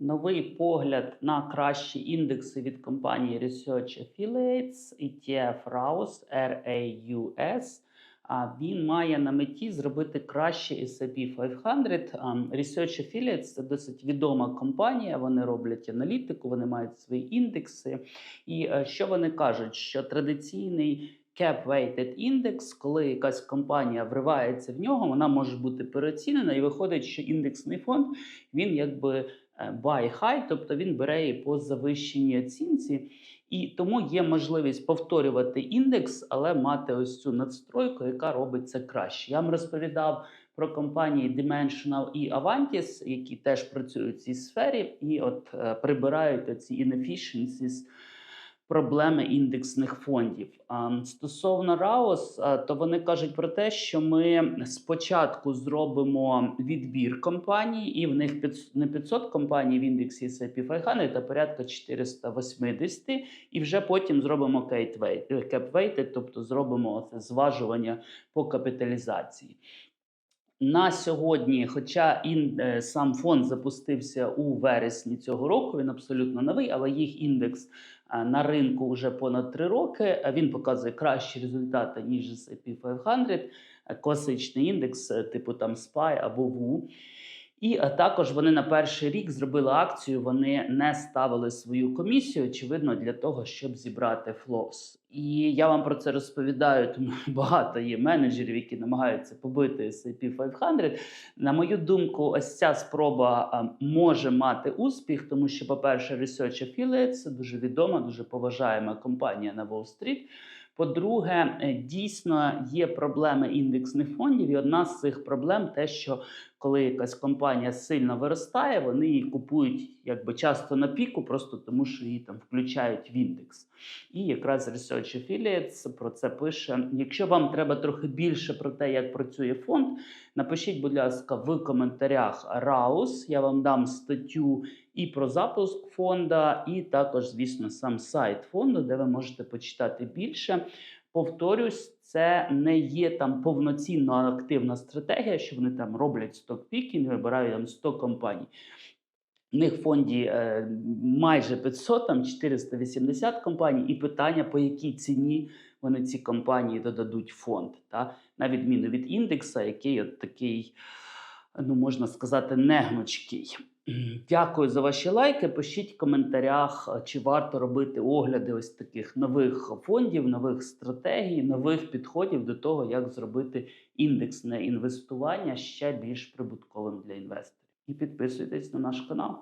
Новий погляд на кращі індекси від компанії Research Affiliates ETF RAUS RAUS. Він має на меті зробити краще S&P 500. Research Affiliates – це досить відома компанія. Вони роблять аналітику, вони мають свої індекси. І е, що вони кажуть? Що традиційний cap-weighted індекс, коли якась компанія вривається в нього, вона може бути переоцінена, і виходить, що індексний фонд він якби е, buy high, тобто він бере її по завищеній оцінці. І тому є можливість повторювати індекс, але мати ось цю надстройку, яка робить це краще. Я вам розповідав про компанії Dimensional і Avantis, які теж працюють в цій сфері, і от е, прибирають оці inefficiencies, проблеми індексних фондів. Стосовно а, то вони кажуть про те, що ми спочатку зробимо відбір компаній, і в них не 500 компаній в індексі S&P 500, а порядка 480, і вже потім зробимо cap-weighted, тобто зробимо це зважування по капіталізації. На сьогодні, хоча ін, е, сам фонд запустився у вересні цього року, він абсолютно новий, але їх індекс е, на ринку вже понад три роки. Він показує кращі результати, ніж S&P 500, е, класичний індекс, е, типу там SPY або WU. І також вони на перший рік зробили акцію. Вони не ставили свою комісію, очевидно, для того, щоб зібрати флос. І я вам про це розповідаю, тому багато є менеджерів, які намагаються побити S&P 500. На мою думку, ось ця спроба може мати успіх, тому що, по-перше, Research Affiliates – це дуже відома, дуже поважаема компанія на Уолл-стріт. По-друге, е, дійсно є проблеми індексних фондів, і одна з цих проблем те, що коли якась компанія сильно виростає, вони її купують якби часто на піку, просто тому що її там включають в індекс. І якраз Research Affiliates про це пише. Якщо вам треба трохи більше про те, як працює фонд, напишіть, будь ласка, в коментарях Раус. Я вам дам статтю і про запуск фонда, і також, звісно, сам сайт фонду, де ви можете почитати більше. Повторюсь, це не є там повноцінно активна стратегія, що вони там роблять сток-пікінг, вибирають там 100 компаній. В них в фонді е, майже 500, там 480 компаній, і питання, по якій ціні вони ці компанії додадуть фонд, та? на відміну від індекса, який от такий, ну можна сказати, негнучкий. Дякую за ваші лайки. Пишіть в коментарях, е, чи варто робити огляди ось таких нових фондів, нових стратегій, нових підходів до того, як зробити індексне інвестування ще більш прибутковим для інвесторів. І підписуйтесь на наш канал.